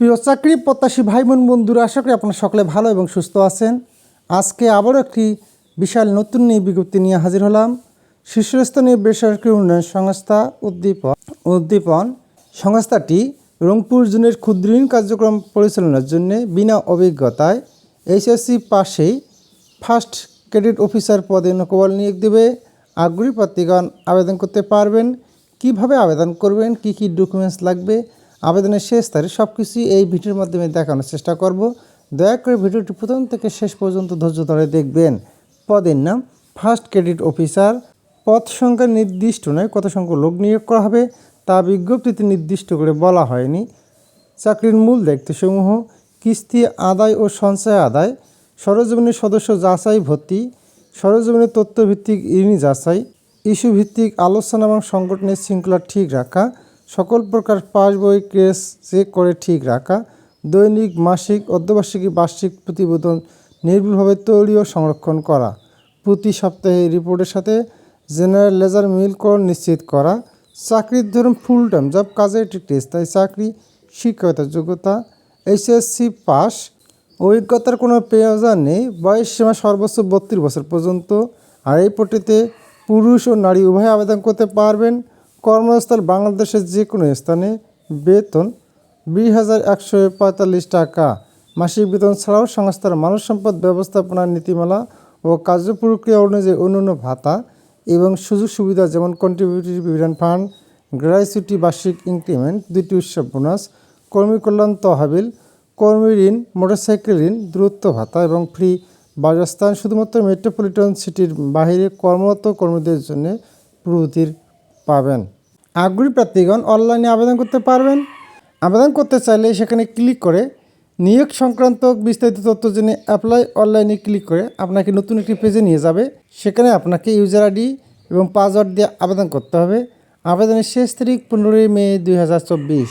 প্রিয় চাকরি প্রত্যাশী ভাই বোন বন্ধুরা, আশা করি আপনারা সকলে ভালো এবং সুস্থ আছেন। আজকে আবারও একটি বিশাল নতুন নিয়ে বিজ্ঞপ্তি নিয়ে হাজির হলাম। শীর্ষস্থানীয় বেসরকারি উন্নয়ন সংস্থা উদ্দীপন উদ্দীপন সংস্থাটি রংপুর জোনের ক্ষুদ্র ঋণ কার্যক্রম পরিচালনার জন্য বিনা অভিজ্ঞতায় এইচএসসি পাশেই ফার্স্ট ক্রেডিট অফিসার পদে নকবল নিয়োগ দেবে। আগ্রহী প্রার্থীগণ আবেদন করতে পারবেন। কীভাবে আবেদন করবেন? কি কি ডকুমেন্টস লাগবে? আবেদনের শেষ তারিখ সব কিছুই এই ভিডিওর মাধ্যমে দেখানোর চেষ্টা করব। দয়া করে ভিডিওটি প্রথম থেকে শেষ পর্যন্ত ধৈর্য ধরে দেখবেন। পদের নাম ফার্স্ট ক্রেডিট অফিসার পদ সংখ্যা নির্দিষ্ট নয়, কত সংখ্যক লোক নিয়োগ করা হবে তা বিজ্ঞপ্তিতে নির্দিষ্ট করে বলা হয়নি। চাকরির মূল দায়িত্বসমূহ, কিস্তি আদায় ও সঞ্চয় আদায়, সরজমিনের সদস্য যাচাই ভর্তি, সরজমিনের তথ্যভিত্তিক ঋণী যাচাই ইস্যু ভিত্তিক আলোচনা এবং সংগঠনের শৃঙ্খলা ঠিক রাখা সকল প্রকার পাস বই, কেস চেক করে ঠিক রাখা, দৈনিক, মাসিক অর্ধবার্ষিকী বার্ষিক প্রতিবেদন নির্ভুলভাবে তৈরি ও সংরক্ষণ করা। প্রতি সপ্তাহে রিপোর্টের সাথে জেনারেল লেজার মিলকরণ নিশ্চিত করা। চাকরির ধরুন ফুল টাইম জব কাজের একটি টেস্ট তাই চাকরি শিক্ষকতার যোগ্যতা এইচএসসি পাস, অভিজ্ঞতার কোনো প্রয়োজন নেই, বয়স সীমা সর্বোচ্চ বত্রিশ বছর পর্যন্ত, আর এই পটিতে পুরুষ ও নারী উভয় আবেদন করতে পারবেন। কর্মস্থল বাংলাদেশের যে কোনো স্থানে বেতন বিশ হাজার একশো পঁয়তাল্লিশ টাকা। মাসিক বেতন ছাড়াও সংস্থার মানব সম্পদ ব্যবস্থাপনার নীতিমালা ও কার্যপ্রক্রিয়া অনুযায়ী অন্যান্য ভাতা এবং সুযোগ সুবিধা যেমন কন্ট্রিবিউটরি প্রভিডেন্ট ফান্ড গ্র্যাচুইটি বার্ষিক ইনক্রিমেন্ট দুটি উৎসব বোনাস কর্মী কল্যাণ তহবিল, কর্মী ঋণ মোটরসাইকেল ঋণ দূরত্ব ভাতা এবং ফ্রি বাসস্থান। শুধুমাত্র মেট্রোপলিটন সিটির বাইরে কর্মরত কর্মীদের জন্য প্রভৃতির পাবেন। আগ্রহী প্রার্থীগণ অনলাইনে আবেদন করতে পারবেন। আবেদন করতে চাইলে সেখানে ক্লিক করে নিয়োগ সংক্রান্ত বিস্তারিত তথ্য জেনে অ্যাপ্লাই অনলাইনে ক্লিক করে আপনাকে নতুন একটি পেজে নিয়ে যাবে। সেখানে আপনাকে ইউজার আইডি এবং পাসওয়ার্ড দিয়ে আবেদন করতে হবে। আবেদনের শেষ তারিখ পনেরোই মে দুই হাজার চব্বিশ।